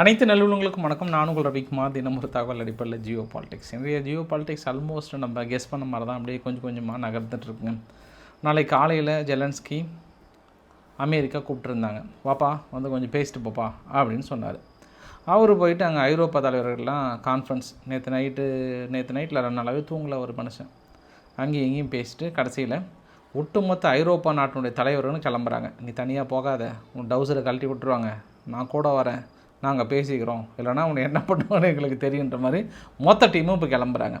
அனைத்து நல்லுள்ளங்களுக்கும் வணக்கம். நான் உங்கள் ரவிக்குமார். தினம் ஒரு தகவல் அடிப்படையில் ஜியோ பாலிடிக்ஸ். இன்றைய ஜியோ பாலிடிக்ஸ் ஆல்மோஸ்ட் நம்ம கெஸ் பண்ண மாதிரி தான் அப்படியே கொஞ்சம் கொஞ்சமாக நகர்ந்துட்டு இருக்குங்க நாளை காலையில் ஜெலன்ஸ்கி அமெரிக்கா கூப்பிட்டுருந்தாங்க. வாப்பா வந்து கொஞ்சம் பேசிட்டு போப்பா அப்படின்னு சொன்னார். அவர் போயிட்டு அங்கே ஐரோப்பா தலைவர்கள்லாம் கான்ஃபரன்ஸ் நேற்று நைட்டு நேற்று நைட்டில் ரெண்டு நாளாகவே தூங்கல ஒரு மனுஷன். அங்கேயும் இங்கேயும் பேசிட்டு கடைசியில் ஒட்டுமொத்த ஐரோப்பா நாட்டினுடைய தலைவர்களும் கிளம்புறாங்க. நீ தனியாக போகாத. உன் டவுசரை கழட்டி விட்டுருவாங்க. நான் கூட வரேன். நாங்கள் பேசிக்கிறோம். இல்லைனா அவனை என்ன பண்ணுவான்னு எங்களுக்கு தெரியுன்ற மாதிரி மொத்த டீமும் இப்போ கிளம்புறாங்க.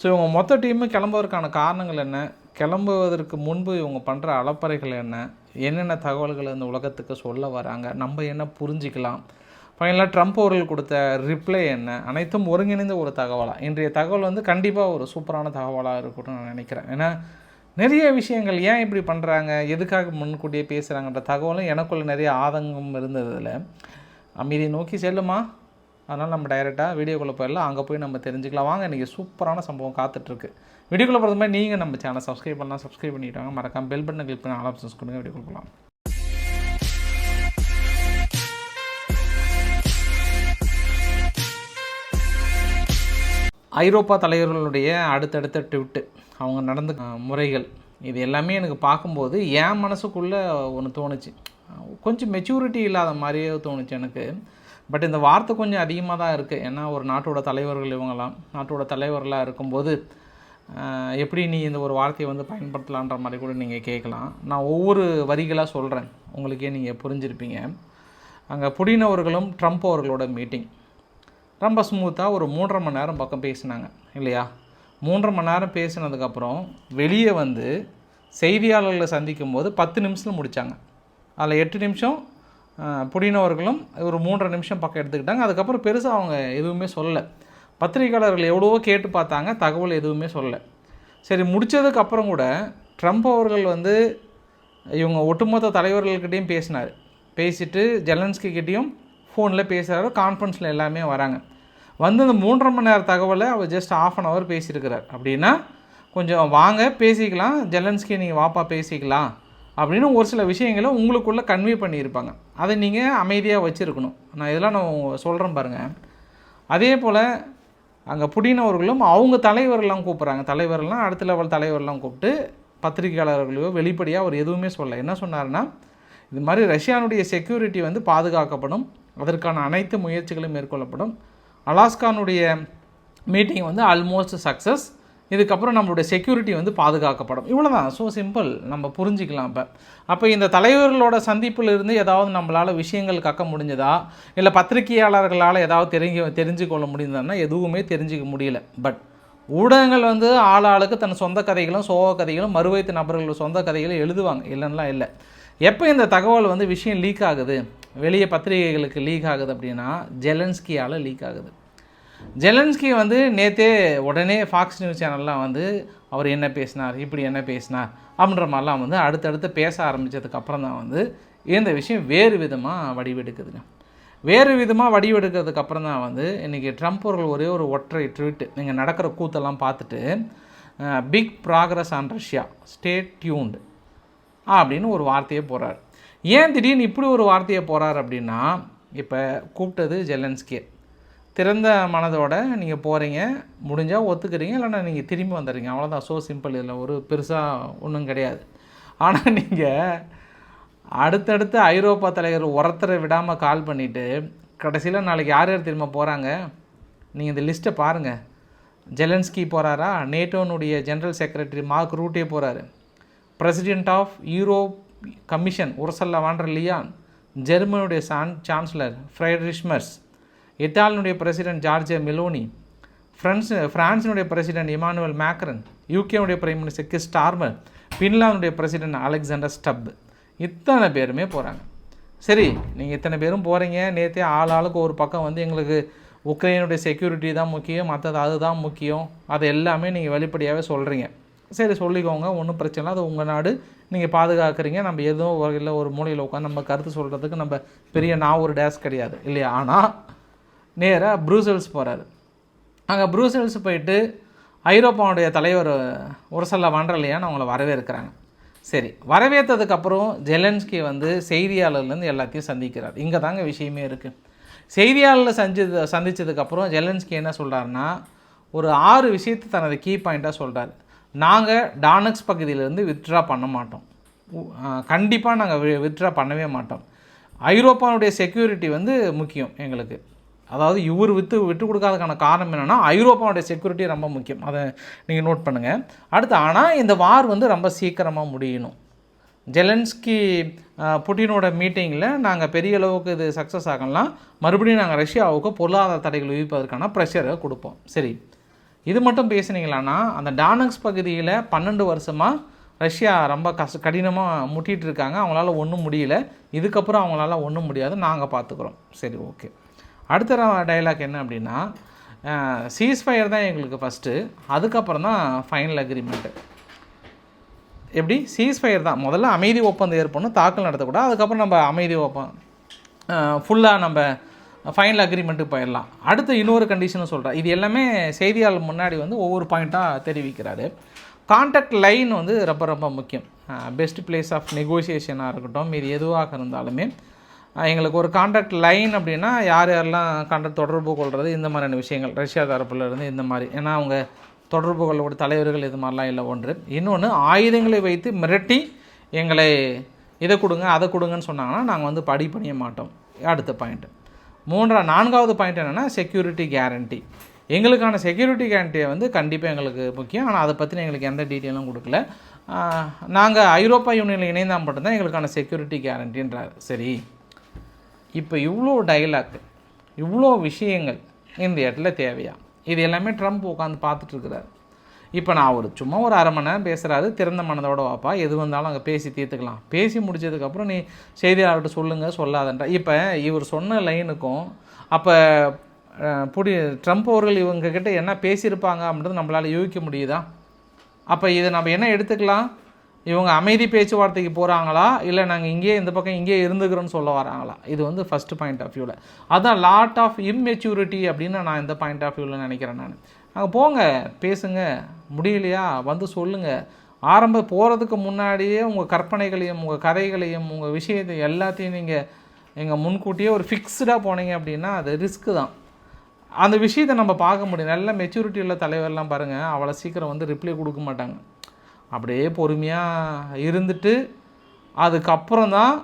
ஸோ இவங்க மொத்த டீமும் கிளம்புவதற்கான காரணங்கள் என்ன? கிளம்புவதற்கு முன்பு இவங்க பண்ணுற அலப்பறைகள் என்ன? என்னென்ன தகவல்கள் இந்த உலகத்துக்கு சொல்ல வராங்க? நம்ம என்ன புரிஞ்சிக்கலாம்? ஃபைனலாக ட்ரம்ப் அவர்கள் கொடுத்த ரிப்ளை என்ன? அனைத்தும் ஒருங்கிணைந்த ஒரு தகவலாக இன்றைய தகவல் வந்து கண்டிப்பாக ஒரு சூப்பரான தகவலாக இருக்கும்னு நான் நினைக்கிறேன். ஏன்னா நிறைய விஷயங்கள் ஏன் இப்படி பண்ணுறாங்க எதுக்காக முன்கூட்டியே பேசுகிறாங்கன்ற தகவலும் எனக்குள்ள நிறைய ஆதங்கம் இருந்ததில். அமைதியை நோக்கி செல்லுமா? அதனால் நம்ம டைரெக்டாக வீடியோக்குள்ளே போயிடலாம். அங்கே போய் நம்ம தெரிஞ்சுக்கலாம். வாங்க இன்றைக்கி சூப்பரான சம்பவம் காத்துட்ருக்கு. வீடியோக்குள்ளே போகிறது மாதிரி நீங்கள் நம்ம சேனல் சப்ஸ்கிரைப் பண்ணலாம். சப்ஸ்கிரைப் பண்ணிட்டாங்க மறக்காம பெல் பட்டனை கிளிக் பண்ணி ஆல் ஆப்ஷன்ஸ் கொடுங்க. வீடியோ போகலாம். ஐரோப்பா தலைவர்களுடைய அடுத்தடுத்த ட்விட்டு அவங்க நடந்த முறைகள் இது எல்லாமே எனக்கு பார்க்கும்போது என் மனசுக்குள்ளே ஒன்று தோணுச்சு. கொஞ்சம் மெச்சூரிட்டி இல்லாத மாதிரியே தோணுச்சு எனக்கு. பட் இந்த வார்த்தை கொஞ்சம் அதிகமாக தான் இருக்குது ஏன்னா ஒரு நாட்டோட தலைவர்கள் இவங்கெல்லாம் நாட்டோட தலைவர்களாக இருக்கும்போது எப்படி நீ இந்த ஒரு வார்த்தையை வந்து பயன்படுத்தலான்ற மாதிரி கூட நீங்கள் கேட்கலாம். நான் ஒவ்வொரு வரிகளாக சொல்கிறேன் உங்களுக்கே நீங்கள் புரிஞ்சிருப்பீங்க. அங்கே புடினவர்களும் ட்ரம்ப் அவர்களோட மீட்டிங் ரொம்ப ஸ்மூத்தாக ஒரு மூன்றரை மணி நேரம் பக்கம் பேசினாங்க இல்லையா? மூன்றரை மணி நேரம் பேசினதுக்கப்புறம் வெளியே வந்து செய்தியாளர்களை சந்திக்கும் போது பத்து நிமிஷத்தில் முடித்தாங்க அதில் எட்டு நிமிஷம் புடினவர்களும் ஒரு மூன்றரை நிமிஷம் பக்கம் எடுத்துக்கிட்டாங்க. அதுக்கப்புறம் பெருசாக அவங்க எதுவுமே சொல்லலை. பத்திரிகையாளர்கள் எவ்வளவோ கேட்டு பார்த்தாங்க தகவல் எதுவுமே சொல்லலை. சரி முடித்ததுக்கு அப்புறம் கூட ட்ரம்ப் அவர்கள் வந்து இவங்க ஒட்டுமொத்த தலைவர்கள்கிட்டையும் பேசினார். பேசிட்டு ஜெலன்ஸ்கி கிட்டேயும் ஃபோனில் பேசுகிறாரு கான்ஃபரன்ஸில் எல்லாமே வராங்க. வந்து அந்த மூன்றரை மணி நேரம் தகவலை அவர் ஜஸ்ட் ஆஃப் அன் ஹவர் பேசியிருக்கிறார். அப்படின்னா கொஞ்சம் வாங்க பேசிக்கலாம். ஜெலன்ஸ்கி நீங்கள் வாப்பா பேசிக்கலாம். அப்படின்னு ஒரு சில விஷயங்களை உங்களுக்குள்ளே கன்வே பண்ணியிருப்பாங்க. அதை நீங்கள் அமைதியாக வச்சுருக்கணும். நான் இதெல்லாம் நான் சொல்கிறேன் பாருங்கள் அதே போல் அங்கே புடினவர்களும் அவங்க தலைவரெல்லாம் கூப்பிட்றாங்க. தலைவர்லாம் அடுத்த லெவல் தலைவர்லாம் கூப்பிட்டு பத்திரிகையாளர்களையோ வெளிப்படையாக அவர் எதுவுமே சொல்ல என்ன சொன்னார்னா இது மாதிரி ரஷ்யானுடைய செக்யூரிட்டி வந்து பாதுகாக்கப்படும். அதற்கான அனைத்து முயற்சிகளும் மேற்கொள்ளப்படும். அலாஸ்கானுடைய மீட்டிங் வந்து ஆல்மோஸ்ட் சக்ஸஸ் இதுக்கப்புறம் நம்மளுடைய செக்யூரிட்டி வந்து பாதுகாக்கப்படும். இவ்வளோதான் ஸோ சிம்பிள் நம்ம புரிஞ்சிக்கலாம் இப்போ. அப்போ இந்த தலைவர்களோட சந்திப்பில் இருந்து ஏதாவது நம்மளால் விஷயங்கள் கக்க முடிஞ்சதா? இல்லை பத்திரிகையாளர்களால் ஏதாவது தெரிஞ்சு தெரிஞ்சு கொள்ள முடிந்ததுன்னா எதுவுமே தெரிஞ்சுக்க முடியல. பட் ஊடகங்கள் வந்து ஆள் ஆளுக்கு தன் சொந்த கதைகளும் சோக கதைகளும் மறுவைத்து நபர்கள் சொந்த கதைகளும் எழுதுவாங்க. இல்லைன்னா இல்லை. எப்போ இந்த தகவல் வந்து விஷயம் லீக் ஆகுது? வெளியே பத்திரிகைகளுக்கு லீக் ஆகுது அப்படின்னா ஜெலன்ஸ்கியால் லீக் ஆகுது. ஜெலன்ஸ்கி வந்து நேற்றே உடனே ஃபாக்ஸ் நியூஸ் சேனல்லாம் வந்து அவர் என்ன பேசினார் இப்படி என்ன பேசினார் அப்படின்ற மாதிரிலாம் வந்து அடுத்தடுத்து பேச ஆரம்பித்ததுக்கப்புறம் தான் வந்து இந்த விஷயம் வேறு விதமாக வடிவெடுக்குதுங்க. வேறு விதமாக வடிவெடுக்கிறதுக்கு அப்புறம் தான் வந்து இன்றைக்கி ட்ரம்ப் அவர்கள் ஒரே ஒரு ஒற்றை ட்வீட்டு நீங்கள் நடக்கிற கூத்தெல்லாம் பார்த்துட்டு big progress on Russia state tuned அப்படின்னு ஒரு வார்த்தையை போகிறார் ஏன் திடீர்னு இப்படி ஒரு வார்த்தையை போகிறார் அப்படின்னா இப்போ கூப்பிட்டது ஜெலன்ஸ்கே. திறந்த மனதோட நீங்கள் போகிறீங்க முடிஞ்சால் ஒத்துக்கிறீங்க இல்லைன்னா நீங்கள் திரும்பி வந்துடுறீங்க. அவ்வளோதான் ஸோ சிம்பிள் இல்லை ஒரு பெருசாக ஒன்றும் கிடையாது. ஆனால் நீங்கள் அடுத்தடுத்து ஐரோப்பா தலைவர் ஒருத்தரை விடாமல் கால் பண்ணிவிட்டு கடைசியில் நாளைக்கு யார் யார் திரும்ப போகிறாங்க நீங்கள் இந்த லிஸ்ட்டை பாருங்கள் ஜெலன்ஸ்கி போகிறாரா நேட்டோனுடைய ஜென்ரல் செக்ரட்டரி மார்க் ரூட்டே போகிறாரு president of Europe commission Ursula von der Leyen. ஜெர்மனியுடைய சான் சான்சலர் ஃப்ரைட்ரிஷ்மர்ஸ் இத்தாலியினுடைய பிரசிடென்ட் ஜார்ஜியா மெலோனி ஃப்ரான்ஸ் ஃப்ரான்ஸினுடைய பிரசிடென்ட் இமானுவல் மேக்ரன் யூகேனுடைய பிரைம் மினிஸ்டர் கிஸ் ஸ்டார்மர் ஃபின்லாந்துடைய பிரசிடென்ட் அலெக்சாண்டர் ஸ்டப். இத்தனை பேருமே போகிறாங்க சரி நீங்கள் இத்தனை பேரும் போகிறீங்க நேற்றே ஆள் ஆளுக்கு ஒரு பக்கம் வந்து எங்களுக்கு உக்ரைனுடைய செக்யூரிட்டி தான் முக்கியம் மற்றது அதுதான் முக்கியம். அது எல்லாமே நீங்கள் வெளிப்படையாகவே சொல்கிறீங்க சரி சொல்லிக்கோங்க. ஒன்றும் பிரச்சனை இல்லை. அது உங்கள் நாடு. நீங்கள் பாதுகாக்கிறீங்க. நம்ம எதுவும் வகையில் ஒரு மூலையில் உட்காந்து நம்ம கருத்து சொல்கிறதுக்கு நம்ம பெரிய நான் ஒரு டேஸ் கிடையாது. இல்லையா? ஆனால் நேராக ப்ரூசல்ஸ் போகிறாரு அங்கே ப்ரூசல்ஸ் போயிட்டு ஐரோப்பாவுடைய தலைவர் ஒருசல்ல வண்டலையான்னு அவங்கள வரவேற்கிறாங்க. சரி வரவேற்றதுக்கப்புறம் ஜெலன்ஸ்கி வந்து செய்தியாளர்லேருந்து எல்லாத்தையும் சந்திக்கிறார். இங்கே தாங்க விஷயமே இருக்குது செய்தியாளரில் சந்திச்சது சந்தித்ததுக்கப்புறம் ஜெலன்ஸ்கி என்ன சொல்கிறாருன்னா ஒரு ஆறு விஷயத்தை தனது கீ பாயிண்ட்டாக சொல்கிறார் நாங்கள் டானக்ஸ் பகுதியிலேருந்து வித்ட்ரா பண்ண மாட்டோம். கண்டிப்பாக நாங்கள் வித்ட்ரா பண்ணவே மாட்டோம். ஐரோப்பாவுடைய செக்யூரிட்டி வந்து முக்கியம் எங்களுக்கு. அதாவது இவர் விற்று விட்டு கொடுக்காததுக்கான காரணம் என்னென்னா ஐரோப்பாவுடைய செக்யூரிட்டி ரொம்ப முக்கியம். அதை நீங்கள் நோட் பண்ணுங்கள் அடுத்து ஆனால் இந்த வார் வந்து ரொம்ப சீக்கிரமாக முடியணும். ஜெலன்ஸ்கி புட்டினோட மீட்டிங்கில் நாங்கள் பெரிய அளவுக்கு இது சக்ஸஸ் ஆகலாம். மறுபடியும் நாங்கள் ரஷ்யாவுக்கு பொருளாதார தடைகள் விதிப்பதற்கான ப்ரெஷரை கொடுப்போம். சரி. இது மட்டும் பேசுனீங்களான்னா அந்த டானக்ஸ் பகுதியில் பன்னெண்டு வருஷமாக ரஷ்யா ரொம்ப கஷ்ட கடினமாக முட்டிகிட்டு இருக்காங்க. அவங்களால ஒன்றும் முடியல. இதுக்கப்புறம் அவங்களால ஒன்றும் முடியாது. நாங்கள் பார்த்துக்குறோம் சரி ஓகே. அடுத்த டைலாக் என்ன அப்படின்னா சீஸ்ஃபயர் தான் எங்களுக்கு ஃபஸ்ட்டு அதுக்கப்புறம் தான் ஃபைனல் அக்ரிமெண்ட்டு எப்படி? சீஸ்ஃபயர் தான். முதல்ல அமைதி ஒப்பந்தம் ஏற்படணும் தாக்கல் நடத்தக்கூடாது. அதுக்கப்புறம் நம்ம அமைதி ஒப்பந்தம் ஃபுல்லாக நம்ம ஃபைனல் அக்ரிமெண்ட்டுக்கு போயிடலாம். அடுத்து இன்னொரு கண்டிஷனும் சொல்கிறேன் இது எல்லாமே செய்தியாளர் முன்னாடி வந்து ஒவ்வொரு பாயிண்ட்டாக தெரிவிக்கிறாரு. கான்டாக்ட் லைன் வந்து ரொம்ப ரொம்ப முக்கியம். பெஸ்ட் பிளேஸ் ஆஃப் நெகோசியேஷனாக இருக்கட்டும் இது எதுவாக இருந்தாலுமே. எங்களுக்கு ஒரு கான்டாக்ட் லைன் அப்படின்னா யார் யாரெல்லாம் கான்டாக்ட் தொடர்பு கொள்வது இந்த மாதிரியான விஷயங்கள் ரஷ்யா தரப்புலேருந்து இந்த மாதிரி. ஏன்னா அவங்க தொடர்பு கொள்ளக்கூடிய தலைவர்கள் இது மாதிரிலாம் இல்லை ஒன்று. இன்னொன்று ஆயுதங்களை வைத்து மிரட்டி எங்களை இதை கொடுங்க அதை கொடுங்கன்னு சொன்னாங்கன்னா நாங்கள் வந்து படி பண்ணிய மாட்டோம். அடுத்த பாயிண்ட்டு மூன்றா நான்காவது பாயிண்ட் என்னென்னா செக்யூரிட்டி கேரண்டி எங்களுக்கான செக்யூரிட்டி கேரண்டியை வந்து கண்டிப்பாக எங்களுக்கு முக்கியம். ஆனால் அதை பற்றின எங்களுக்கு எந்த டீட்டெயிலும் கொடுக்கல. நாங்கள் ஐரோப்பா யூனியனில் இணைந்தால் மட்டும்தான் எங்களுக்கான செக்யூரிட்டி கேரண்டின்றார் சரி. இப்போ இவ்வளோ டைலாக் இவ்வளோ விஷயங்கள் இந்த இடத்துல தேவையா? இது எல்லாமே ட்ரம்ப் உட்காந்து பார்த்துட்ருக்குறாரு இப்போ நான் ஒரு சும்மா ஒரு அரை மணி நேரம் பேசுகிறாரு திறந்த மனதோட வாப்பா எது வந்தாலும் அங்கே பேசி தீர்த்துக்கலாம். பேசி முடிச்சதுக்கப்புறம் நீ செய்தியாளர்கிட்ட சொல்லுங்கள் சொல்லாதன்ற. இப்போ இவர் சொன்ன லைனுக்கும் அப்போ புடி ட்ரம்ப் அவர்கள் இவங்கக்கிட்ட என்ன பேசியிருப்பாங்க அப்படின்றது நம்மளால் யூகிக்க முடியுதா? அப்போ இதை நம்ம என்ன எடுத்துக்கலாம்? இவங்க அமைதி பேச்சுவார்த்தைக்கு போகிறாங்களா இல்லை நாங்கள் இங்கேயே இந்த பக்கம் இங்கேயே இருந்துக்கிறோன்னு சொல்ல வராங்களா? இது வந்து ஃபஸ்ட் பாயிண்ட் ஆஃப் வியூவில் அதான் லாட் ஆஃப் இம்மெச்சூரிட்டி அப்படின்னு நான் இந்த பாயிண்ட் ஆஃப் வியூவில் நினைக்கிறேன் நான். அங்கே போங்க பேசுங்க. முடியலையா? வந்து சொல்லுங்கள் ஆரம்ப போகிறதுக்கு முன்னாடியே உங்கள் கற்பனைகளையும் உங்கள் கதைகளையும் உங்கள் விஷயத்தை எல்லாத்தையும் நீங்கள் எங்கள் முன்கூட்டியே ஒரு ஃபிக்ஸ்டாக போனீங்க அப்படின்னா அது ரிஸ்க்கு தான். அந்த விஷயத்தை நம்ம பார்க்க முடியும். நல்ல மெச்சூரிட்டி உள்ள தலைவர்லாம் பாருங்கள் அவ்வளோ சீக்கிரம் வந்து ரிப்ளை கொடுக்க மாட்டாங்க. அப்படியே பொறுமையாக இருந்துட்டு அதுக்கப்புறம் தான்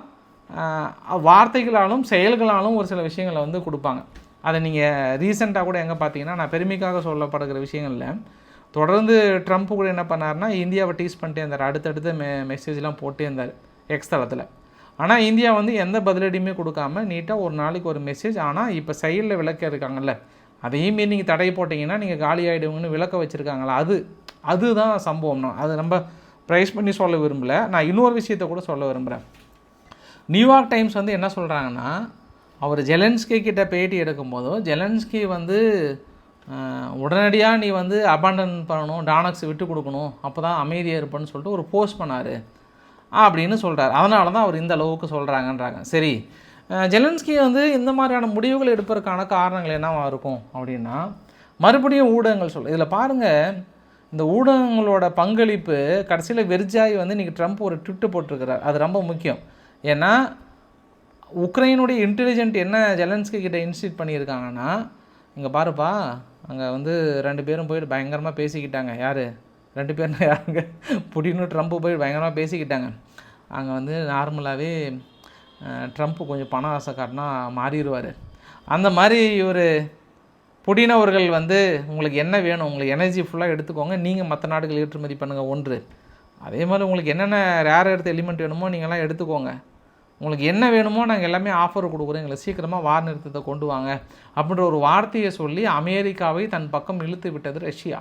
வார்த்தைகளாலும் செயல்களாலும் ஒரு சில விஷயங்களை வந்து கொடுப்பாங்க. அதை நீங்கள் ரீசெண்டாக கூட எங்கே பார்த்தீங்கன்னா நான் பெருமைக்காக சொல்லப்படுகிற விஷயங்களில் தொடர்ந்து ட்ரம்ப் கூட என்ன பண்ணாருன்னா இந்தியாவை டீஸ் பண்ணிட்டே இருந்தார். அடுத்தடுத்து மெ மெசேஜ்லாம் போட்டே இருந்தார் எக்ஸ் தளத்தில். ஆனால் இந்தியா வந்து எந்த பதிலடியுமே கொடுக்காம நீட்டாக ஒரு நாளைக்கு ஒரு மெசேஜ் ஆனால் இப்போ சைடில் விளக்க இருக்காங்கல்ல அதையும் மீறி நீங்கள் தடை போட்டிங்கன்னா நீங்கள் காலி ஆகிடுவீங்கன்னு விளக்க வச்சுருக்காங்களா? அது அதுதான் சம்பவம் நான் அது நம்ம ப்ரைஸ் பண்ணி சொல்ல விரும்பல. நான் இன்னொரு விஷயத்தை கூட சொல்ல விரும்புகிறேன் நியூயார்க் டைம்ஸ் வந்து என்ன சொல்கிறாங்கன்னா அவர் ஜெலன்ஸ்கி கிட்ட பேட்டி எடுக்கும்போதோ ஜெலன்ஸ்கி வந்து உடனடியாக நீ வந்து அபாண்டன் பண்ணணும் டானக்ஸ் விட்டு கொடுக்கணும் அப்போ தான் அமைதியாக இருப்பேன்னு சொல்லிட்டு ஒரு போஸ்ட் பண்ணார். அப்படின்னு சொல்கிறார் அதனால தான் அவர் இந்த அளவுக்கு சொல்கிறாங்கன்றாங்க சரி ஜெலன்ஸ்கி வந்து இந்த மாதிரியான முடிவுகள் எடுப்பதற்கான காரணங்கள் என்னவா இருக்கும் அப்படின்னா மறுபடியும் ஊடகங்கள் சொல் இதில் பாருங்கள் இந்த ஊடகங்களோட பங்களிப்பு கடைசியில் வெர்ஜாய் வந்து இன்றைக்கி ட்ரம்ப் ஒரு ட்விட்டு போட்டிருக்கிறார். அது ரொம்ப முக்கியம். ஏன்னா உக்ரைனுடைய இன்டெலிஜென்ட் என்ன ஜெலன்ஸ்கி கிட்ட இன்ஸ்டியூட் பண்ணியிருக்காங்கன்னா இங்கே பாருப்பா அங்கே வந்து ரெண்டு பேரும் போயிட்டு பயங்கரமாக பேசிக்கிட்டாங்க. யார்? ரெண்டு பேரும் யாருங்க? புடின்னு ட்ரம்ப்பு போய் பயங்கரமாக பேசிக்கிட்டாங்க. அங்கே வந்து நார்மலாகவே ட்ரம்ப்பு கொஞ்சம் பண ஆசை காட்டினா மாறிடுவார். அந்த மாதிரி இவர் புடினவர்கள் வந்து உங்களுக்கு என்ன வேணும்? உங்களுக்கு எனர்ஜி ஃபுல்லாக எடுத்துக்கோங்க. நீங்கள் மற்ற நாடுகள் ஏற்றுமதி பண்ணுங்கள் ஒன்று. அதே மாதிரி உங்களுக்கு என்னென்ன ரேர் எடுத்த எலிமெண்ட் வேணுமோ நீங்கள்லாம் எடுத்துக்கோங்க. உங்களுக்கு என்ன வேணுமோ நாங்கள் எல்லாமே ஆஃபர் கொடுக்குறோம். எங்களை சீக்கிரமாக வார் நிறுத்தத்தை கொண்டு வாங்க. அப்படின்ற ஒரு வார்த்தையை சொல்லி அமெரிக்காவை தன் பக்கம் இழுத்து விட்டது ரஷ்யா.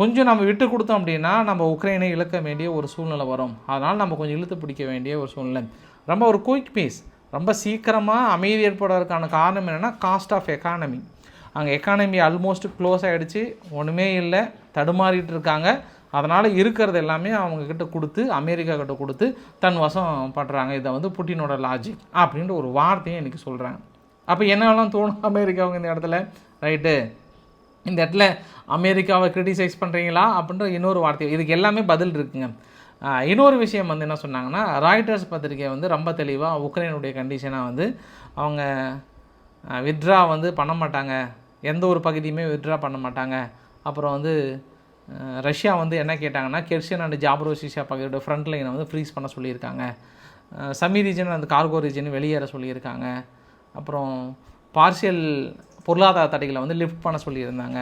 கொஞ்சம் நம்ம விட்டு கொடுத்தோம் அப்படின்னா நம்ம உக்ரைனை இழக்க வேண்டிய ஒரு சூழ்நிலை வரும். அதனால் நம்ம கொஞ்சம் இழுத்து பிடிக்க வேண்டிய ஒரு சூழ்நிலை. ரொம்ப ஒரு குயிக் பீஸ் ரொம்ப சீக்கிரமாக அமைதி ஏற்படுவதற்கான காரணம் என்னென்னா காஸ்ட் ஆஃப் எக்கானமி அங்கே எக்கானமி ஆல்மோஸ்ட் க்ளோஸ் ஆகிடுச்சு ஒன்றுமே இல்லை. தடுமாறிட்டு இருக்காங்க. அதனால் இருக்கிறது எல்லாமே அவங்கக்கிட்ட கொடுத்து அமெரிக்கா கிட்ட கொடுத்து தன் வசம் பண்ணுறாங்க இதை வந்து புட்டினோட லாஜிக் அப்படின்ற ஒரு வார்த்தையும் எனக்கு சொல்கிறாங்க அப்போ என்னெல்லாம் தோணும் அமெரிக்காவுங்க இந்த இடத்துல? ரைட்டு இந்த இடத்துல அமெரிக்காவை கிரிட்டிசைஸ் பண்ணுறீங்களா அப்படின்ற இன்னொரு வார்த்தை. இதுக்கு எல்லாமே பதில் இருக்குங்க. இன்னொரு விஷயம் வந்து என்ன சொன்னாங்கன்னா ராய்டர்ஸ் பத்திரிகை வந்து ரொம்ப தெளிவாக உக்ரைனுடைய கண்டிஷனாக வந்து அவங்க வித்ட்ரா வந்து பண்ண மாட்டாங்க. எந்த ஒரு பகுதியுமே வித்ட்ரா பண்ண மாட்டாங்க. அப்புறம் வந்து ரஷ்யா வந்து என்ன கேட்டாங்கன்னா கெர்ஷியன் அண்ட் ஜாப்ரோசிஷியா பகுதியோட ஃப்ரண்ட் லைனை வந்து ஃப்ரீஸ் பண்ண சொல்லியிருக்காங்க. சமி ரீஜன் அந்த கார்கோ ரீஜன் வெளியேற சொல்லியிருக்காங்க. அப்புறம் பார்ஷியல் பொருளாதார தடைகளை வந்து லிஃப்ட் பண்ண சொல்லியிருந்தாங்க.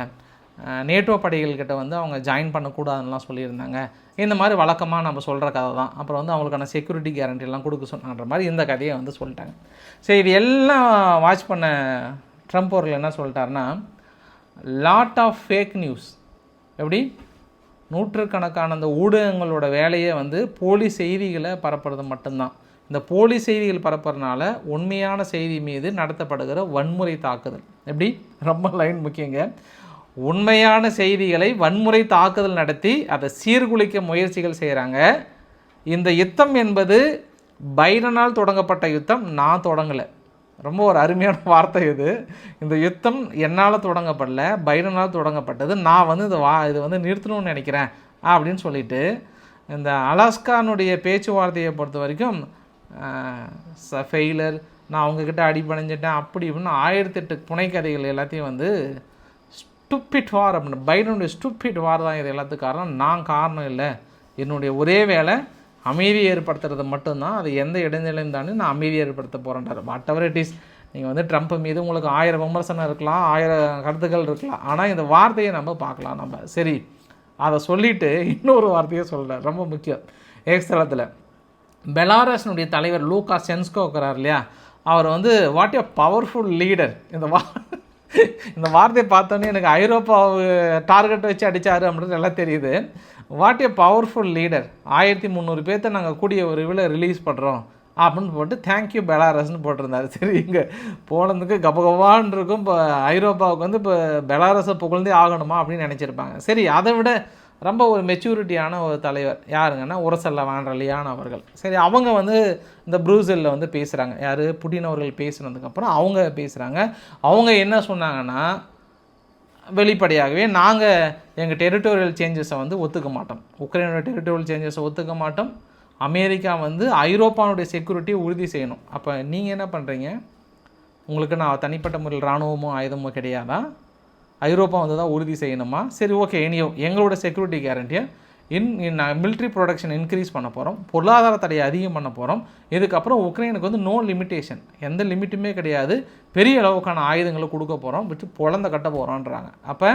நேட்டோ படைகள்கிட்ட வந்து அவங்க ஜாயின் பண்ணக்கூடாதுன்னெலாம் சொல்லியிருந்தாங்க. இந்த மாதிரி வழக்கமாக நம்ம சொல்கிற கதை தான். அப்புறம் வந்து அவங்களுக்கான செக்யூரிட்டி கேரண்டிலாம் கொடுக்க சொன்னான்ற மாதிரி இந்த கதையை வந்து சொல்லிட்டாங்க. சரி இது எல்லாம் வாட்ச் பண்ண ட்ரம்ப் அவர்கள் என்ன சொல்லிட்டாருன்னா லாட் ஆஃப் ஃபேக் நியூஸ் எப்படி? நூற்றுக்கணக்கான அந்த ஊடகங்களோட வேலையே வந்து போலி செய்திகளை பரப்புறது மட்டும்தான். இந்த போலி செய்திகள் பரப்புறதுனால உண்மையான செய்தி மீது நடத்தப்படுகிற வன்முறை தாக்குதல். எப்படி? ரொம்ப லைன் முக்கியங்க. உண்மையான செய்திகளை வன்முறை தாக்குதல் நடத்தி அதை சீர்குலைக்க முயற்சிகள் செய்கிறாங்க இந்த யுத்தம் என்பது பைடனால் தொடங்கப்பட்ட யுத்தம் நான் தொடங்கலை. ரொம்ப ஒரு அருமையான வார்த்தை இது. இந்த யுத்தம் என்னால் தொடங்கப்படல பைடனால் தொடங்கப்பட்டது. நான் வந்து இந்த வா இது வந்து நிறுத்தணும்னு நினைக்கிறேன் அப்படின்னு சொல்லிட்டு இந்த அலாஸ்கானுடைய பேச்சுவார்த்தையை பொறுத்த வரைக்கும் ச ஃபெயிலர் நான் அவங்கக்கிட்ட அடிபணிஞ்சிட்டேன் அப்படி இப்படின்னு ஆயிரத்தெட்டு புனைக்கதைகள் எல்லாத்தையும் வந்து ஸ்டூப்பிட் வார் அப்படின்னு பைடனுடைய ஸ்டூப்பிட் வார் தான் இது எல்லாத்துக்கும் காரணம். நான் காரணம் இல்லை. என்னுடைய ஒரே வேலை அமைதி ஏற்படுத்துறது மட்டும்தான் அது எந்த இடைநிலையும் தாண்டி நான் அமைதி ஏற்படுத்த போகிறேன்றார் வாட் எவர் இட் இஸ் நீங்கள் வந்து ட்ரம்ப் மீது உங்களுக்கு ஆயிரம் விமர்சனம் இருக்கலாம் ஆயிரம் கருத்துக்கள் இருக்கலாம். ஆனால் இந்த வார்த்தையை நம்ம பார்க்கலாம் நம்ம. சரி அதை சொல்லிவிட்டு இன்னொரு வார்த்தையை சொல்கிறார் ரொம்ப முக்கியம். ஏக்ஸ்தலத்தில் பெலாரஸ்னுடைய தலைவர் லூகா சென்ஸ்கோ இருக்கிறார் இல்லையா? அவர் வந்து வாட் எ பவர்ஃபுல் லீடர் இந்த வா இந்த வார்த்தையை பார்த்தோன்னே எனக்கு ஐரோப்பாவை டார்கெட் வச்சு அடித்தார் அப்படின்னு எல்லாம் தெரியுது. What a powerful leader. ஆயிரத்தி முந்நூறு பேர்த்த நாங்கள் கூடிய ஒரு இவில் ரிலீஸ் பண்ணுறோம் அப்படின்னு போட்டு தேங்க்யூ பெலாரஸ்னு போட்டிருந்தாரு. சரி இங்கே போனதுக்கு கபகபான் இருக்கும். இப்போ ஐரோப்பாவுக்கு வந்து இப்போ பெலாரஸை புகழ்ந்தே ஆகணுமா அப்படின்னு நினச்சிருப்பாங்க. சரி அதை விட ரொம்ப ஒரு மெச்சூரிட்டியான ஒரு தலைவர் யாருங்கன்னா உரசல்ல வாண்டலியான் அவர்கள். சரி அவங்க வந்து இந்த ப்ரூசலில் வந்து பேசுகிறாங்க யார்? புட்டின் அவர்கள் பேசுனதுக்கப்புறம் அவங்க பேசுகிறாங்க அவங்க என்ன சொன்னாங்கன்னா வெளிப்படையாகவே நாங்கள் எங்கள் டெரிட்டோரியல் சேஞ்சஸை வந்து ஒத்துக்க மாட்டோம். உக்ரைனோட டெரிட்டோரியல் சேஞ்சஸை ஒத்துக்க மாட்டோம். அமெரிக்கா வந்து ஐரோப்பாவுடைய செக்யூரிட்டியை உறுதி செய்யணும். அப்போ நீங்கள் என்ன பண்ணுறீங்க உங்களுக்கு நான் தனிப்பட்ட முறையில் இராணுவமோ ஆயுதமோ கிடையாதா? ஐரோப்பா வந்து தான் உறுதி செய்யணுமா? சரி ஓகே இனியோ எங்களோட security கேரண்டியை in in military production increase பண்ண போகிறோம் பொருளாதார தடையை அதிகம் பண்ண போகிறோம் இதுக்கப்புறம் உக்ரைனுக்கு வந்து நோ லிமிட்டேஷன் எந்த லிமிட்டுமே கிடையாது. பெரிய அளவுக்கான ஆயுதங்களை கொடுக்க போகிறோம் விட்டு பொழந்த கட்ட போகிறோன்றாங்க அப்போ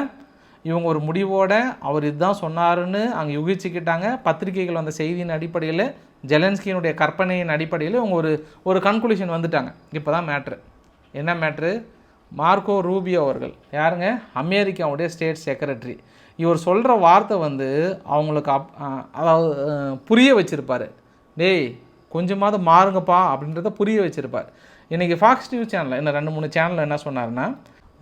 இவங்க ஒரு முடிவோட அவர் இதுதான் சொன்னாருன்னு அங்கே யுகிச்சுக்கிட்டாங்க. பத்திரிகைகள் வந்த செய்தியின் அடிப்படையில் ஜெலன்ஸ்கியினுடைய கற்பனையின் அடிப்படையில் இவங்க ஒரு ஒரு கன்குலூஷன் வந்துட்டாங்க. இப்போ தான் மேட்ரு என்ன மேட்ரு மார்க்கோ ரூபியோ அவர்கள். யாருங்க? அமெரிக்காவுடைய ஸ்டேட் செக்ரட்டரி இவர் சொல்கிற வார்த்தை வந்து அவங்களுக்கு அப் அதாவது புரிய வச்சுருப்பார். டேய் கொஞ்சமாவது மாறுங்கப்பா அப்படின்றத புரிய வச்சுருப்பார். இன்றைக்கி ஃபாக்ஸ் நியூஸ் சேனலில் இன்னும் ரெண்டு மூணு சேனலில் என்ன சொன்னார்னா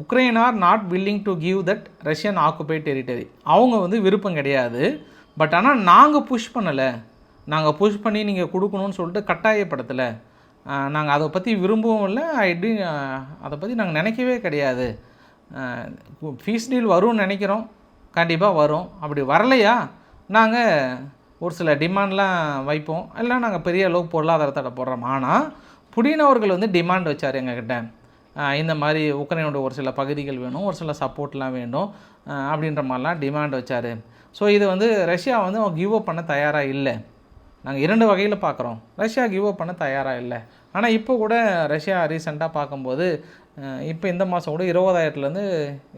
Ukraine are not willing to give that Russian occupied territory அவங்க வந்து விருப்பம் கிடையாது. பட் ஆனால் நாங்கள் புஷ் பண்ணலை. நாங்கள் புஷ் பண்ணி நீங்கள் கொடுக்கணும்னு சொல்லிட்டு கட்டாயப்படுத்தலை. நாங்கள் அதை பற்றி விரும்பவும் இல்லை. ஐடி அதை பற்றி நாங்கள் நினைக்கவே கிடையாது. ஃபீஸ் டீல் வரும்னு நினைக்கிறோம். கண்டிப்பாக வரும். அப்படி வரலையா? நாங்கள் ஒரு சில டிமாண்ட்லாம் வைப்போம். இல்லை நாங்கள் பெரிய அளவு பொருளாதாரத்தடை போடுறோம். ஆனால் புடினவர்கள் வந்து டிமாண்ட் வச்சார் எங்ககிட்ட. இந்த மாதிரி உக்ரைனோட ஒரு சில பகுதிகள் வேணும். ஒரு சில சப்போர்ட்லாம் வேணும். அப்படின்ற மாதிரிலாம் டிமாண்ட் வச்சார். ஸோ இது வந்து ரஷ்யா வந்து அவங்க கிவ் அப் பண்ண தயாராக இல்லை. நாங்கள் இரண்டு வகையில் பார்க்குறோம் ரஷ்யா கிவ் அப் பண்ண தயாராக இல்லை. ஆனால் இப்போ கூட ரஷ்யா ரீசெண்டாக பார்க்கும்போது இப்போ இந்த மாதம் கூட இருபதாயிரத்துலேருந்து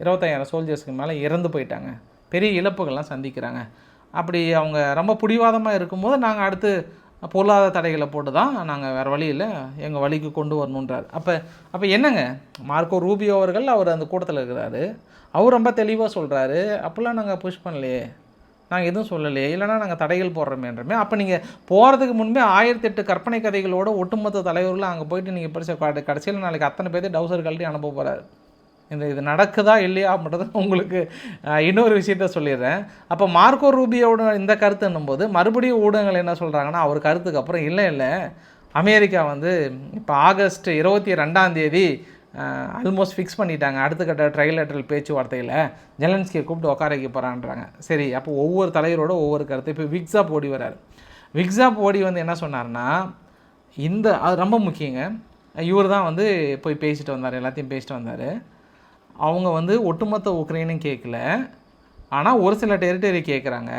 இருபத்தாயிரம் சோல்ஜர்ஸ்க்கு மேலே இறந்து போயிட்டாங்க. பெரிய இழப்புகள்லாம் சந்திக்கிறாங்க. அப்படி அவங்க ரொம்ப பிடிவாதமாக இருக்கும்போது நாங்கள் அடுத்து பொருளாதார தடைகளை போட்டு தான் நாங்கள் வேறு வழியில் எங்கள் வழிக்கு கொண்டு வரணுன்றார் அப்போ அப்போ என்னங்க? மார்க்கோ ரூபியோ அவர்கள் அவர் அந்த கூட்டத்தில் இருக்கிறாரு. அவர் ரொம்ப தெளிவாக சொல்கிறாரு அப்போல்லாம் நாங்கள் புஷ் பண்ணலையே. நாங்கள் எதுவும் சொல்லலையே. இல்லைனா நாங்கள் தடைகள் போடுறோமேன்றமே. அப்போ நீங்கள் போகிறதுக்கு முன்பே ஆயிரத்தி எட்டு கற்பனை கதைகளோட ஒட்டுமொத்த தலைவர்களும் அங்கே போயிட்டு நீங்கள் படித்த கடைசியில் நாளைக்கு அத்தனை பேர்த்து டவுசர் கழட்டி அனுப்ப போகிறாரு இந்த இது நடக்குதா இல்லையா அப்படின்றத உங்களுக்கு இன்னொரு விஷயத்த சொல்லிடுறேன். அப்போ மார்க்கோ ரூபியோட இந்த கருத்துன்னும் போது மறுபடியும் ஊடகங்கள் என்ன சொல்கிறாங்கன்னா அவர் கருத்துக்கு அப்புறம் இல்லை இல்லை. அமெரிக்கா வந்து இப்போ ஆகஸ்ட் இருபத்தி ரெண்டாம் தேதி ஆல்மோஸ்ட் ஃபிக்ஸ் பண்ணிட்டாங்க. அடுத்த கட்ட ட்ரைலேட்டரல் பேச்சுவார்த்தையில் ஜெலன்ஸ்கியை கூப்பிட்டு உட்கார வைக்க போகிறான்றாங்க சரி அப்போ ஒவ்வொரு தலைவரோட ஒவ்வொரு கருத்து. இப்போ விக்ஸாப் ஓடி வராரு. விக்ஸாப் ஓடி வந்து என்ன சொன்னார்னா இந்த அது ரொம்ப முக்கியங்க. இவர் தான் வந்து போய் பேசிட்டு வந்தார் எல்லாத்தையும் பேசிட்டு வந்தார். அவங்க வந்து ஒட்டுமொத்த உக்ரைனும் கேட்கல ஆனால் ஒரு சில டெரிட்டரி கேட்குறாங்க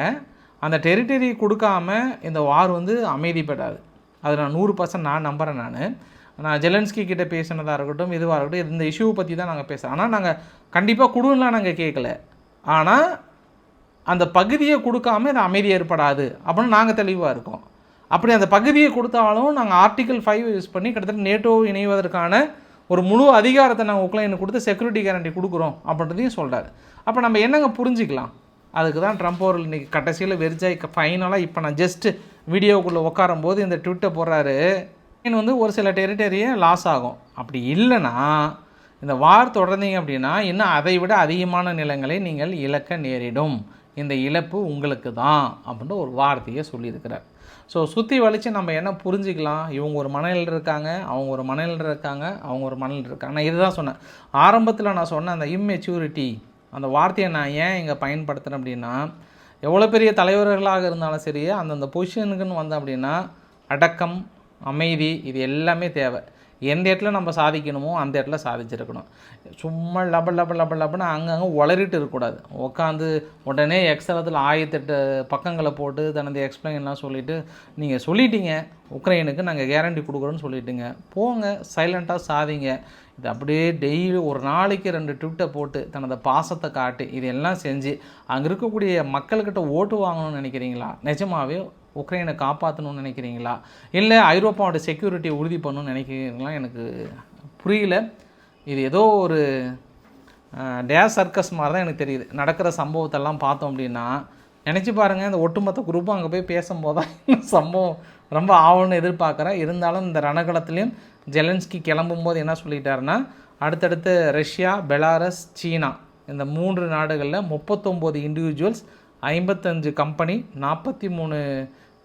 அந்த டெரிட்டரி கொடுக்காம இந்த வார் வந்து அமைதிப்படாது. அது நான் நூறு பர்சன்ட் நான் நம்புகிறேன் நான். நான் ஜெலன்ஸ்கி கிட்ட பேசினதாக இருக்கட்டும் இதுவாக இருக்கட்டும் இந்த இஷ்யூவை பற்றி தான் நாங்கள் பேசுகிறோம் ஆனால் நாங்கள் கண்டிப்பாக கொடுலாம் நாங்கள் கேட்கல ஆனால் அந்த பகுதியை கொடுக்காம இது அமைதி ஏற்படாது அப்படின்னு நாங்கள் தெளிவாக இருக்கோம். அப்படி அந்த பகுதியை கொடுத்தாலும் நாங்கள் ஆர்டிகல் ஃபைவ் யூஸ் பண்ணி கிட்டத்தட்ட நேட்டோ இணைவதற்கான ஒரு முழு அதிகாரத்தை நாங்கள் உக்ரைனுக்கு கொடுத்து செக்யூரிட்டி கேரண்டி கொடுக்குறோம் அப்படின்றதையும் சொல்கிறாரு அப்போ நம்ம என்னங்க புரிஞ்சுக்கலாம்? அதுக்கு தான் ட்ரம்ப் அவர்கள் இன்றைக்கி கடைசியில் வெறிச்சாய் ஃபைனலாக இப்போ நான் ஜஸ்ட்டு வீடியோக்குள்ளே உட்காரும் போது இந்த ட்விட்டை போடுறாரு இன்னும் வந்து ஒரு சில டெரிட்டரியே லாஸ் ஆகும். அப்படி இல்லைன்னா இந்த வார் தொடர்ந்தீங்க அப்படின்னா இன்னும் அதை விட அதிகமான நிலங்களை நீங்கள் இழக்க நேரிடும். இந்த இழப்பு உங்களுக்கு தான் அப்படின்ற ஒரு வார்த்தையை சொல்லியிருக்கிறார். ஸோ சுற்றி வலித்து நம்ம என்ன புரிஞ்சுக்கலாம்? இவங்க ஒரு மணலில் இருக்காங்க அவங்க ஒரு மணலில் இருக்காங்க அவங்க ஒரு மணலில் இருக்காங்க. நான் இதுதான் சொன்னேன். ஆரம்பத்தில் நான் சொன்ன அந்த இம்மெச்சூரிட்டி அந்த வார்த்தையை நான் ஏன் இங்கே பயன்படுத்துகிறேன் அப்படின்னா எவ்வளோ பெரிய தலைவர்களாக இருந்தாலும் சரி அந்தந்த பொசிஷனுக்குன்னு வந்தேன் அப்படின்னா அடக்கம் அமைதி இது எல்லாமே தேவை. எந்த இடத்துல நம்ம சாதிக்கணுமோ அந்த இடத்துல சாதிச்சிருக்கணும். சும்மா லப லப லப லபன்னு அங்கங்கே உளறிட்டு இருக்கக்கூடாது. உட்காந்து உடனே எக்ஸலத்தில் ஆயிரத்தெட்டு பக்கங்களை போட்டு தனது எக்ஸ்பிளைன்லாம் சொல்லிவிட்டு நீங்கள் சொல்லிட்டீங்க உக்ரைனுக்கு நாங்கள் கேரண்டி கொடுக்குறோன்னு சொல்லிட்டுங்க போங்க சைலண்ட்டாக சாதிங்க. இது அப்படியே டெய்லி ஒரு நாளைக்கு ரெண்டு ட்விட்டை போட்டு தனது பாசத்தை காட்டி இதெல்லாம் செஞ்சு அங்கே இருக்கக்கூடிய மக்கள்கிட்ட ஓட்டு வாங்கணும்னு நினைக்கிறீங்களா? நிஜமாவே உக்ரைனை காப்பாற்றணும்னு நினைக்கிறீங்களா? இல்லை ஐரோப்பாவோட செக்யூரிட்டியை உறுதி பண்ணணும்னு நினைக்கிறீங்களா? எனக்கு புரியல. இது ஏதோ ஒரு டேஸ் சர்க்கஸ் மாதிரி தான் எனக்கு தெரியுது. நடக்கிற சம்பவத்தெல்லாம் பார்த்தோம் அப்படின்னா நினச்சி பாருங்கள் இந்த ஒட்டுமொத்த குரூப்பும் அங்கே போய் பேசும்போது தான் இந்த சம்பவம் ரொம்ப ஆவணும்னு எதிர்பார்க்குறேன். இருந்தாலும் இந்த ரணகலத்துலேயும் ஜெலன்ஸ்கி கிளம்பும்போது என்ன சொல்லிட்டாருன்னா அடுத்தடுத்து ரஷ்யா பெலாரஸ் சீனா இந்த மூன்று நாடுகளில் முப்பத்தொம்போது இண்டிவிஜுவல்ஸ் ஐம்பத்தஞ்சு கம்பெனி நாற்பத்தி மூணு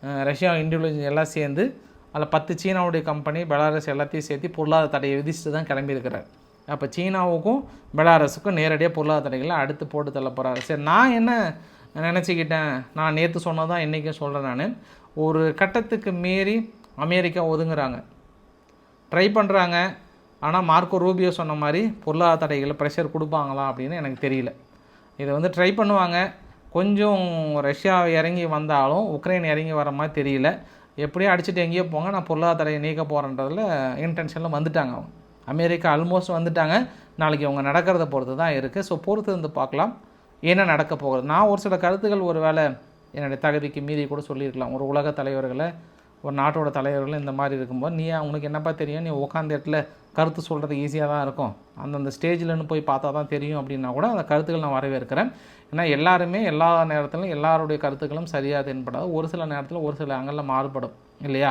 ரஷ்யா இண்டிவிஜுவல்ஸ் எல்லாம் சேர்ந்து அதில் பத்து சீனாவுடைய கம்பெனி பெலாரஸ் எல்லாத்தையும் சேர்த்து பொருளாதார தடையை விதிச்சுட்டு தான் கிளம்பியிருக்கிறார். அப்போ சீனாவுக்கும் பெலாரஸுக்கும் நேரடியாக பொருளாதார தடைகளை அடுத்து போட்டு தள்ள போகிறாரு சரி நான் என்ன நினச்சிக்கிட்டேன்? நான் நேற்று சொன்னதான் இன்றைக்கும் சொல்கிறேன் நான். ஒரு கட்டத்துக்கு மீறி அமெரிக்கா ஒதுங்குறாங்க. ட்ரை பண்ணுறாங்க ஆனால் மார்க்கோ ரூபியோ சொன்ன மாதிரி பொருளாதார தடைகளை ப்ரெஷர் கொடுப்பாங்களா அப்படின்னு எனக்கு தெரியல. இதை வந்து ட்ரை பண்ணுவாங்க. கொஞ்சம் ரஷ்யா இறங்கி வந்தாலும் உக்ரைன் இறங்கி வர மாதிரி தெரியல. எப்படியோ அடிச்சுட்டு எங்கேயோ போங்க நான் பொருளாதார நீக்க போகிறேன்றதில் இன்டென்ஷனில் வந்துட்டாங்க அவங்க. அமெரிக்கா ஆல்மோஸ்ட் வந்துட்டாங்க. நாளைக்கு அவங்க நடக்கிறத பொறுத்து தான் இருக்குது ஸோ பொறுத்து இருந்து பார்க்கலாம். என்ன நடக்க போகிறது நான் ஒரு சில கருத்துக்கள் ஒரு வேளை என்னுடைய தகுதிக்கு மீறி கூட சொல்லியிருக்கலாம். ஒரு உலக தலைவர்களை ஒரு நாட்டோட தலைவர்கள் இந்த மாதிரி இருக்கும்போது நீ உனக்கு என்னப்பா தெரியும்? நீ உட்காந்த இடத்துல கருத்து சொல்கிறது ஈஸியாக தான் இருக்கும். அந்தந்த ஸ்டேஜில்னு போய் பார்த்தா தான் தெரியும் அப்படின்னா கூட அந்த கருத்துக்கள் நான் வரவேற்கிறேன். ஏன்னா எல்லாருமே எல்லா நேரத்திலும் எல்லாருடைய கருத்துக்களும் சரியாக தென்படாது ஒரு சில நேரத்தில் ஒரு சில அங்கெல்லாம் மாறுபடும் இல்லையா?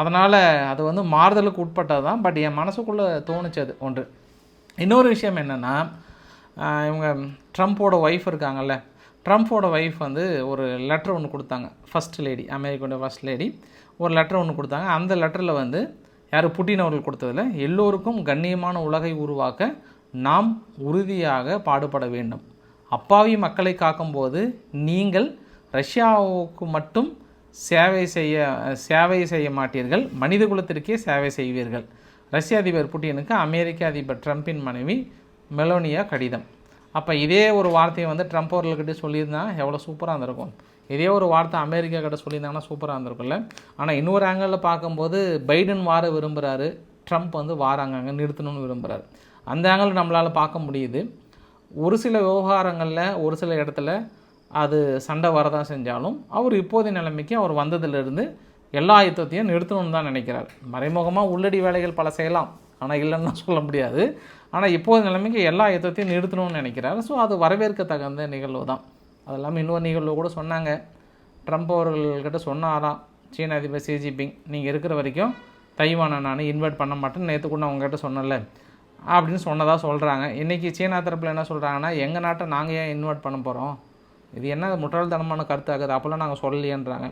அதனால் அது வந்து மாறுதலுக்கு உட்பட்டது தான். பட் என் மனசுக்குள்ளே தோணுச்சு அது ஒன்று. இன்னொரு விஷயம் என்னென்னா இவங்க ட்ரம்ப்போட ஒய்ஃப் இருக்காங்கல்ல ட்ரம்ப்போட ஒய்ஃப் வந்து ஒரு லெட்டர் ஒன்று கொடுத்தாங்க. ஃபர்ஸ்ட் லேடி அமெரிக்காவோட ஃபர்ஸ்ட் லேடி ஒரு லெட்டர் ஒன்று கொடுத்தாங்க. அந்த லெட்டரில் வந்து யார்? புட்டின் அவர்கள் கொடுத்ததில் எல்லோருக்கும் கண்ணியமான உலகை உருவாக்க நாம் உறுதியாக பாடுபட வேண்டும். அப்பாவி மக்களை காக்கும்போது நீங்கள் ரஷ்யாவுக்கு மட்டும் சேவை செய்ய சேவை செய்ய மாட்டீர்கள். மனித குலத்திற்கே சேவை செய்வீர்கள். ரஷ்ய அதிபர் புட்டினுக்கு அமெரிக்க அதிபர் ட்ரம்பின் மனைவி மெலோனியா கடிதம். அப்போ இதே ஒரு வார்த்தையை வந்து ட்ரம்ப் அவர்கள்கிட்ட சொல்லியிருந்தா எவ்வளோ சூப்பராக இருந்திருக்கும். இதே ஒரு வார்த்தை அமெரிக்கா கிட்ட சொல்லியிருந்தாங்கன்னா சூப்பராக இருந்திருக்கும்ல. ஆனால் இன்னொரு ஆங்கிளில் பார்க்கும்போது பைடன் வார விரும்புகிறாரு ட்ரம்ப் வந்து வாராங்க அங்கே நிறுத்தணும்னு விரும்புகிறாரு அந்த ஆங்கிள் நம்மளால் பார்க்க முடியுது. ஒரு சில விவகாரங்களில் ஒரு சில இடத்துல அது சண்டை வரதான் செஞ்சாலும் அவர் இப்போதைய நிலைமைக்கு அவர் வந்ததிலிருந்து எல்லா யுத்தத்தையும் நிறுத்தணும்னு தான் நினைக்கிறார். மறைமுகமாக உள்ளடி வேலைகள் பல செய்யலாம். ஆனால் இல்லைன்னு சொல்ல முடியாது. ஆனால் இப்போது நிலைமைக்கு எல்லா யுத்தத்தையும் நிறுத்தணும்னு நினைக்கிறார். ஸோ அது வரவேற்க தகுந்த நிகழ்வு தான். அது இல்லாமல் இன்னொரு நிகழ்வு கூட சொன்னாங்க. ட்ரம்ப் அவர்கள்கிட்ட சொன்னாராம். சீன அதிபர் ஷி ஜின்பிங் நீங்கள் இருக்கிற வரைக்கும் தைவானை நான் இன்வைட் பண்ண மாட்டேன்னு நேற்று கூட அவங்ககிட்ட சொன்னல அப்படின்னு சொன்னதாக சொல்கிறாங்க இன்றைக்கி சீனா தரப்பில் என்ன சொல்கிறாங்கன்னா எங்கள் நாட்டை நாங்கள் ஏன் இன்வைட் பண்ண போகிறோம் இது என்ன முட்டாள்தனமான கருத்தாகுது அப்போல்லாம் நாங்கள் சொல்லலையேன்றாங்க.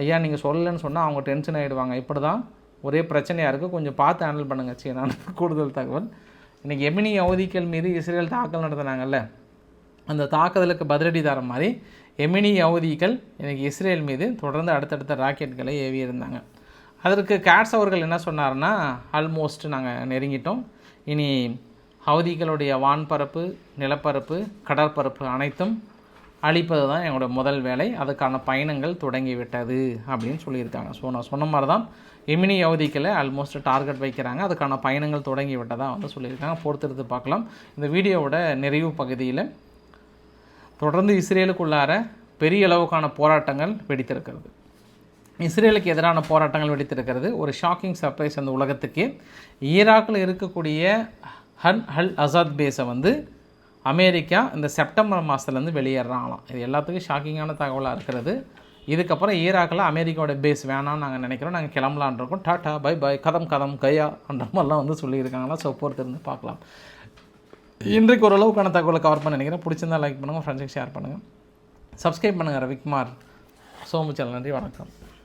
ஐயா நீங்கள் சொல்லலைன்னு சொன்னால் அவங்க டென்ஷன் ஆகிடுவாங்க இப்படி தான் ஒரே பிரச்சனையாக இருக்குது கொஞ்சம் பார்த்து ஹேண்டில் பண்ணுங்கள் சீனான கூடுதல் தகவல். இன்றைக்கி எமினி யவுதிகள் மீது இஸ்ரேல் தாக்கல் நடத்துனாங்கல்ல. அந்த தாக்குதலுக்கு பதிலடி தர மாதிரி எமினி யவுதிகள் இன்றைக்கி இஸ்ரேல் மீது தொடர்ந்து அடுத்தடுத்த ராக்கெட்களை ஏவி இருந்தாங்க அதற்கு கேட்ஸ் அவர்கள் என்ன சொன்னார்னா ஆல்மோஸ்ட் நாங்கள் நெருங்கிட்டோம். இனி ஹவுதிகளுடைய வான்பரப்பு நிலப்பரப்பு கடற்பரப்பு அனைத்தும் அழிப்பது தான் என்னோட முதல் வேலை. அதுக்கான பயணங்கள் தொடங்கிவிட்டது அப்படின்னு சொல்லியிருக்காங்க. ஸோ நான் சொன்ன மாதிரி தான் எமினி யவுதிக்கில் ஆல்மோஸ்ட் டார்கெட் வைக்கிறாங்க. அதுக்கான பயணங்கள் தொடங்கி விட்டதாக வந்து சொல்லியிருக்காங்க. பொறுத்தெடுத்து பார்க்கலாம். இந்த வீடியோவோட நிறைவு பகுதியில் தொடர்ந்து இஸ்ரேலுக்குள்ளார பெரிய அளவுக்கான போராட்டங்கள் வெடித்திருக்கிறது. இஸ்ரேலுக்கு எதிரான போராட்டங்கள் வெடித்திருக்கிறது. ஒரு ஷாக்கிங் சர்ப்ரைஸ் அந்த உலகத்துக்கு. ஈராக்கில் இருக்கக்கூடிய ஹன் ஹல் அசாத் பேஸை வந்து அமெரிக்கா இந்த செப்டம்பர் மாதத்துலேருந்து வெளியேறாங்களாம். இது எல்லாத்துக்கும் ஷாக்கிங்கான தகவலாக இருக்கிறது. இதுக்கப்புறம் ஈராக்கில் அமெரிக்காவோட பேஸ் வேணாம்னு நாங்கள் நினைக்கிறோம். நாங்கள் கிளம்பலான் இருக்கோம். டாட்டா பை பை கதம் கதம் கையா அந்த மாதிரிலாம் வந்து சொல்லியிருக்காங்களா? ஸோ பொறுத்திருந்து பார்க்கலாம். இன்றைக்கு ஓரளவுக்கான தகவலை கவர் பண்ண நினைக்கிறேன். பிடிச்சிருந்தா லைக் பண்ணுங்கள் ஃப்ரெண்ட்ஸுக்கு ஷேர் பண்ணுங்கள் சப்ஸ்கிரைப் பண்ணுங்கள் ரவிக்குமார். சோமுச்சல் நன்றி வணக்கம்.